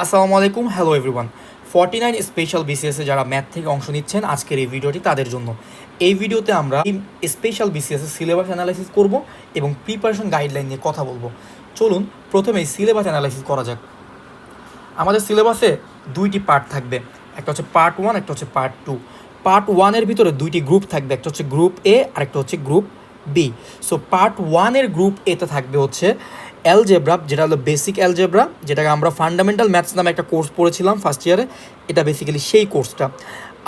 আসসালামু আলাইকুম hello everyone forty nine special বিসিএসে যারা ম্যাথ থেকে অংশ নিচ্ছেন, আজকের এই ভিডিওটি তাদের জন্য। এই ভিডিওতে আমরা স্পেশাল বিসিএস সিলেবাস অ্যানালাইসিস করব এবং প্রিপারেশন গাইডলাইন নিয়ে কথা বলব। চলুন প্রথমেই সিলেবাস অ্যানালাইসিস করা যাক। আমাদের সিলেবাসে দুইটি পার্ট থাকবে। একটা হচ্ছে পার্ট ওয়ান একটা হচ্ছে পার্ট টু পার্ট ওয়ানের ভিতরে দুইটি গ্রুপ থাকবে, একটা হচ্ছে গ্রুপ এ আর একটা হচ্ছে গ্রুপ বি সো পার্ট ওয়ানের গ্রুপ এতে থাকবে হচ্ছে অ্যালজেব্রা যেটা হলো বেসিক অ্যালজেব্রা যেটাকে আমরা ফান্ডামেন্টাল ম্যাথস নামে একটা কোর্স পড়েছিলাম ফার্স্ট ইয়ারে এটা বেসিক্যালি সেই কোর্সটা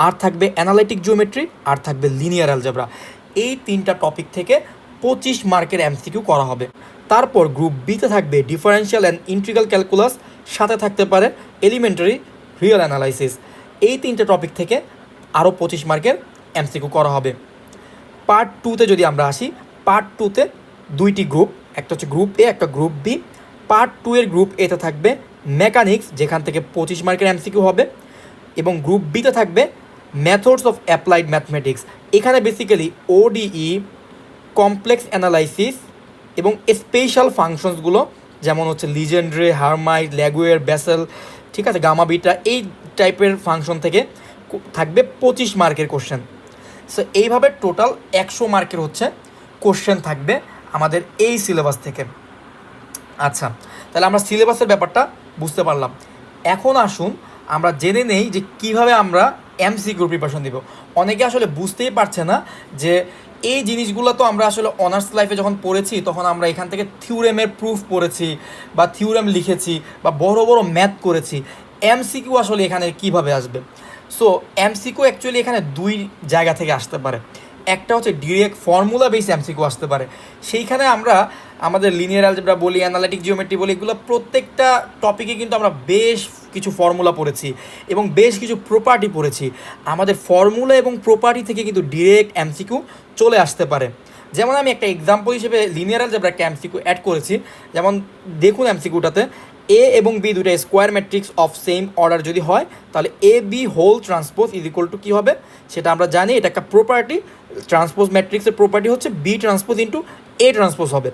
আর থাকবে অ্যানালাইটিক জিওমেট্রি আর থাকবে লিনিয়ার অ্যালজেব্রা এই তিনটা টপিক থেকে পঁচিশ মার্কের এমসিকিউ করা হবে। তারপর গ্রুপ বিতে থাকবে ডিফারেন্সিয়াল অ্যান্ড ইন্ট্রিগাল ক্যালকুলাস সাথে থাকতে পারে এলিমেন্টারি রিয়েল অ্যানালাইসিস এই তিনটে টপিক থেকে আরও পঁচিশ মার্কের এমসিকিউ করা হবে। পার্ট টুতে যদি আমরা আসি পার্ট টুতে দুইটি গ্রুপ একটা হচ্ছে গ্রুপ এ একটা গ্রুপ বি পার্ট টু এর গ্রুপ এতে থাকবে মেকানিক্স যেখান থেকে পঁচিশ মার্কের এমসিকিউ হবে। এবং গ্রুপ বিতে থাকবে মেথডস অফ অ্যাপ্লাইড ম্যাথমেটিক্স এখানে বেসিক্যালি ওডিই কমপ্লেক্স অ্যানালাইসিস এবং স্পেশাল ফাংশনসগুলো যেমন হচ্ছে লিজেন্ড্রে হারমাইট ল্যাগুয়ের ব্যাসেল ঠিক আছে গামা বিটা এই টাইপের ফাংশন থেকে থাকবে পঁচিশ মার্কের কোশ্চেন সো এইভাবে টোটাল একশো মার্কের হচ্ছে কোশ্চেন থাকবে। আমাদের এই সিলেবাস থেকে। আচ্ছা তাহলে আমরা সিলেবাসের ব্যাপারটা বুঝতে পারলাম। এখন আসুন, আমরা জেনে নেই যে কীভাবে আমরা এমসিকিউ প্রিপারেশন দিব। অনেকে আসলে বুঝতেই পারছে না যে এই জিনিসগুলো তো আমরা আসলে অনার্স লাইফে যখন পড়েছি, তখন আমরা এখান থেকে থিওরেমের প্রুফ পড়েছি বা থিওরেম লিখেছি বা বড় বড় ম্যাথ করেছি। এমসিকিউ আসলে এখানে কীভাবে আসবে? সো এমসিকিউ অ্যাকচুয়ালি এখানে দুই জায়গা থেকে আসতে পারে। একটা হচ্ছে ডিরেক্ট ফর্মুলা বেস এমসিকিউ আসতে পারে। সেইখানে আমরা আমাদের লিনিয়ার অ্যালজেব্রা বলি অ্যানালিটিক জিওমেট্রি বলি, এগুলো প্রত্যেকটা টপিকে কিন্তু আমরা বেশ কিছু ফর্মুলা পড়েছি এবং বেশ কিছু প্রপার্টি পড়েছি। আমাদের ফর্মুলা এবং প্রপার্টি থেকে কিন্তু ডিরেক্ট এমসিকিউ চলে আসতে পারে। যেমন আমি একটা এক্সাম্পল হিসেবে লিনিয়ার অ্যালজেব্রা একটা এমসিকিউ অ্যাড করেছি। যেমন দেখুন এমসিকিউটাতে এ এবং বি দুটো square matrix of same order যদি হয়, তাহলে A B whole transpose is equal to কী হবে? সেটা আমরা জানি, এটা একটা প্রপার্টি ট্রান্সপোজ ম্যাট্রিক্সের প্রপার্টি হচ্ছে B transpose into A transpose হবে।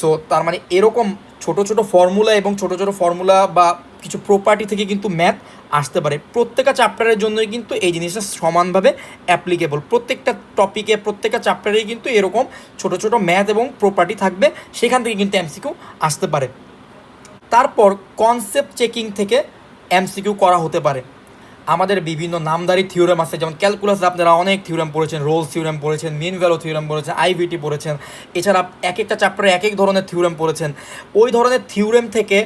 সো তার মানে এরকম ছোট ছোট ফর্মুলা এবং ছোট ছোট ফর্মুলা বা কিছু প্রপার্টি থেকে কিন্তু ম্যাথ আসতে পারে। প্রত্যেকটা চ্যাপ্টারের জন্যই কিন্তু এই জিনিসটা সমানভাবে অ্যাপ্লিকেবল প্রত্যেকটা টপিকে প্রত্যেকটা চ্যাপ্টারেই কিন্তু এরকম ছোট ছোট ম্যাথ এবং প্রপার্টি থাকবে, সেখান থেকে কিন্তু এমসিকিউ আসতে পারে। তারপর কনসেপ্ট চেকিং থেকে এমসিকিউ করা হতে পারে। আমাদের বিভিন্ন নামদারি থিওরেম আছে, যেমন ক্যালকুলাসে আপনারা অনেক থিওরেম পড়েছেন রোল থিওরেম পড়েছেন মিন ভ্যালু থিওরেম পড়েছেন আইভিটি পড়েছেন, এছাড়া এক একটা চ্যাপ্টারে এক এক ধরনের থিওরেম পড়েছেন। ওই ধরনের থিওরেম থেকে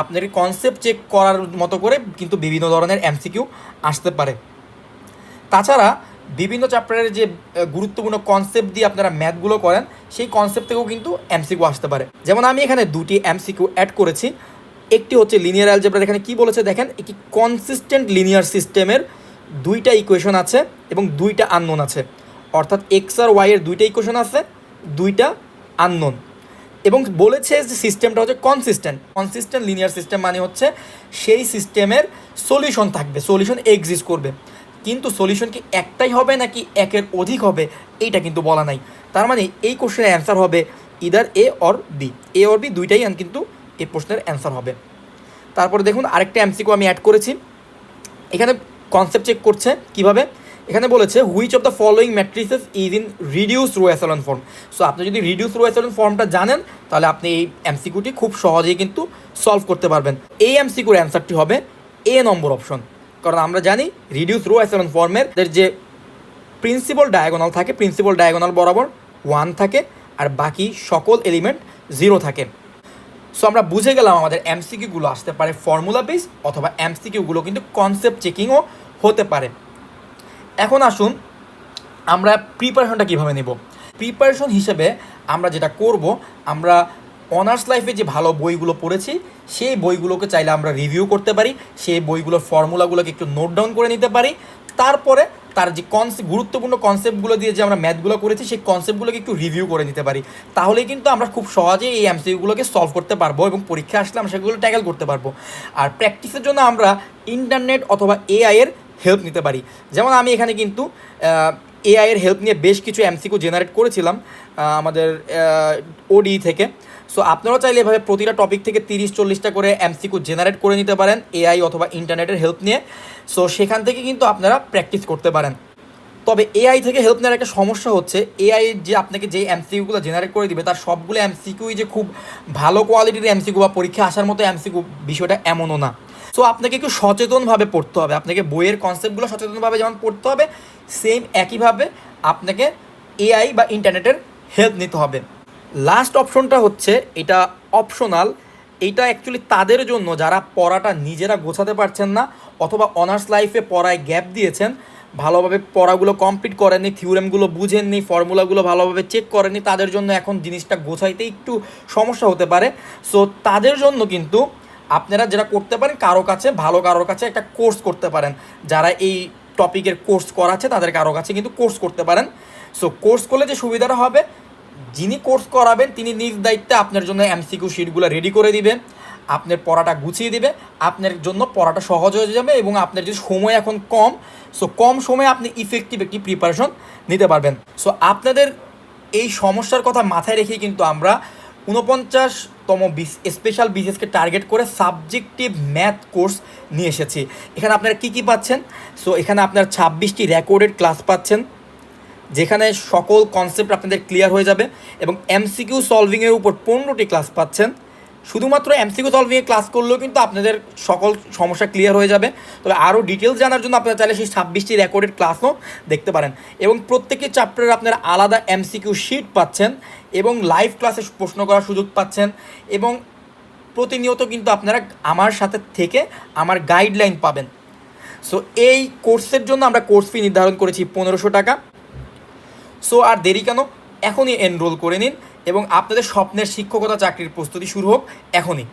আপনাকে কনসেপ্ট চেক করার মতো করে কিন্তু বিভিন্ন ধরনের এমসিকিউ আসতে পারে। তাছাড়া বিভিন্ন চ্যাপ্টারের যে গুরুত্বপূর্ণ কনসেপ্ট দিয়ে আপনারা ম্যাথগুলো করেন, সেই কনসেপ্ট থেকেও কিন্তু এমসিকিউ আসতে পারে। যেমন আমি এখানে দুটি এমসিকিউ অ্যাড করেছি। একটি হচ্ছে লিনিয়ার অ্যালজেব্রা এখানে কি বলেছে দেখেন? একটি কনসিস্টেন্ট লিনিয়ার সিস্টেমের দুইটা ইকুয়েশন আছে এবং দুইটা আননোন আছে। অর্থাৎ এক্স আর ওয়াই এর দুইটা ইকুয়েশন আছে, দুইটা আননোন এবং বলেছে যে সিস্টেমটা হচ্ছে কনসিস্টেন্ট কনসিস্টেন্ট লিনিয়ার সিস্টেম মানে হচ্ছে সেই সিস্টেমের সলিউশন থাকবে সলিউশন এক্সিস্ট করবে। কিন্তু সলিউশন কি একটাই হবে নাকি একের অধিক হবে, এইটা কিন্তু বলা নাই। তার মানে এই কোশ্চেনের অ্যান্সার হবে either A or B A or B দুইটাই কিন্তু এই প্রশ্নের অ্যান্সার হবে। তারপরে দেখুন আরেকটা এমসিকিউ আমি অ্যাড করেছি। এখানে কনসেপ্ট চেক করছে কীভাবে? এখানে বলেছে which of the following matrices is in reduce row echelon form so আপনি যদি রিডিউস রো অ্যাসলন ফর্মটা জানেন, তাহলে আপনি এই এমসিকিউটি খুব সহজেই কিন্তু সলভ করতে পারবেন। এই এমসিকিউর অ্যান্সারটি হবে এ নম্বর অপশন কারণ আমরা জানি রিডিউস রো অ্যাসলন ফর্মের যে প্রিন্সিপাল ডায়াগোনাল থাকে প্রিন্সিপাল ডায়াগোনাল বরাবর ওয়ান থাকে, আর বাকি সকল এলিমেন্ট জিরো থাকে। সো আমরা বুঝে গেলাম আমাদের এমসিকিউগুলো আসতে পারে ফর্মুলা বেস অথবা এমসিকিউগুলো কিন্তু কনসেপ্ট চেকিংও হতে পারে। এখন আসুন, আমরা প্রিপারেশনটা কীভাবে নেব? প্রিপারেশন হিসেবে আমরা যেটা করব, আমরা অনার্স লাইফে যে ভালো বইগুলো পড়েছি, সেই বইগুলোকে চাইলে আমরা রিভিউ করতে পারি, সেই বইগুলোর ফর্মুলাগুলোকে একটু নোট ডাউন করে নিতে পারি। তারপরে তার যে কনসেপ্ট গুরুত্বপূর্ণ কনসেপ্টগুলো দিয়ে যে আমরা ম্যাথগুলো করেছি, সেই কনসেপ্টগুলোকে একটু রিভিউ করে নিতে পারি। তাহলেই কিন্তু আমরা খুব সহজেই এই এমসিকিউগুলোকে সলভ করতে পারব এবং পরীক্ষা আসলে আমরা সেগুলো ট্যাকেল করতে পারব। আর প্র্যাকটিসের জন্য আমরা ইন্টারনেট অথবা এআইয়ের হেল্প নিতে পারি। যেমন আমি এখানে কিন্তু এআইয়ের হেল্প নিয়ে বেশ কিছু এমসিকিউ জেনারেট করেছিলাম আমাদের ওডি থেকে। সো আপনারাও চাইলে এভাবে প্রতিটা টপিক থেকে তিরিশ, চল্লিশটা করে এমসিকিউ জেনারেট করে নিতে পারেন এআই অথবা ইন্টারনেটের হেল্প নিয়ে। সো সেখান থেকে কিন্তু আপনারা প্র্যাকটিস করতে পারেন। তবে এআই থেকে হেল্প নেওয়ার একটা সমস্যা হচ্ছে এআই যে আপনাকে যে এমসিকিউগুলো জেনারেট করে দিবে, তার সবগুলো এমসিকিউই যে খুব ভালো কোয়ালিটির এমসিকিউ বা পরীক্ষা আসার মতো এমসিকিউ বিষয়টা এমনও না। সো আপনাকে একটু সচেতনভাবে পড়তে হবে। আপনাকে বইয়ের কনসেপ্টগুলো সচেতনভাবে যেমন পড়তে হবে সেম একইভাবে আপনাকে এআই বা ইন্টারনেটের হেল্প নিতে হবে। লাস্ট অপশনটা হচ্ছে এটা অপশনাল এটা অ্যাকচুয়ালি তাদের জন্য, যারা পড়াটা নিজেরা গোছাতে পারছেন না অথবা অনার্স লাইফে পড়ায় গ্যাপ দিয়েছেন, ভালোভাবে পড়াগুলো কমপ্লিট করেননি থিওরেমগুলো বুঝেননি ফর্মুলাগুলো ভালোভাবে চেক করেননি, তাদের জন্য এখন জিনিসটা গোছাইতে একটু সমস্যা হতে পারে। সো তাদের জন্য কিন্তু আপনারা যেটা করতে পারেন, কারও কাছে, ভালো কারোর কাছে একটা কোর্স করতে পারেন। যারা এই টপিকের কোর্স করাচ্ছে, তাদের কারও কাছে কিন্তু কোর্স করতে পারেন। সো কোর্স করলে যে সুবিধাটা হবে যিনি কোর্স করাবেন, তিনি নিজ দায়িত্বে আপনার জন্য এমসিকিউ শিটগুলো রেডি করে দিবে, আপনার পড়াটা গুছিয়ে দিবে, আপনার জন্য পড়াটা সহজ হয়ে যাবে এবং আপনার যে সময় এখন কম সো কম সময়ে আপনি ইফেক্টিভ একটি প্রিপারেশন নিতে পারবেন। সো আপনাদের এই সমস্যার কথা মাথায় রেখেই কিন্তু আমরা উনপঞ্চাশতম স্পেশাল বিসিএসকে টার্গেট করে সাবজেক্টিভ ম্যাথ কোর্স নিয়ে এসেছি। এখানে আপনারা কী কী পাচ্ছেন? সো এখানে আপনার ছাব্বিশটি রেকর্ডেড ক্লাস পাচ্ছেন। যেখানে সকল কনসেপ্ট আপনাদের ক্লিয়ার হয়ে যাবে এবং এমসিকিউ সলভিংয়ের উপর পনেরোটি ক্লাস পাচ্ছেন। শুধুমাত্র এমসিকিউ সলভিংয়ে ক্লাস করলেও কিন্তু আপনাদের সকল সমস্যা ক্লিয়ার হয়ে যাবে। তবে আরও ডিটেলস জানার জন্য আপনারা চাইলে সেই ছাব্বিশটি রেকর্ডেড ক্লাসও দেখতে পারেন। এবং প্রত্যেকটি চ্যাপ্টারে আপনারা আলাদা এমসিকিউ শিট পাচ্ছেন এবং লাইভ ক্লাসে প্রশ্ন করার সুযোগ পাচ্ছেন এবং প্রতিনিয়ত কিন্তু আপনারা আমার সাথে থেকে আমার গাইডলাইন পাবেন। সো এই কোর্সের জন্য আমরা কোর্স ফি নির্ধারণ করেছি পনেরোশো টাকা। সো আর দেরি কেন? এখনই এনরোল করে নিন এবং আপনাদের স্বপ্নের শিক্ষকতা চাকরির প্রস্তুতি শুরু হোক, এখনই।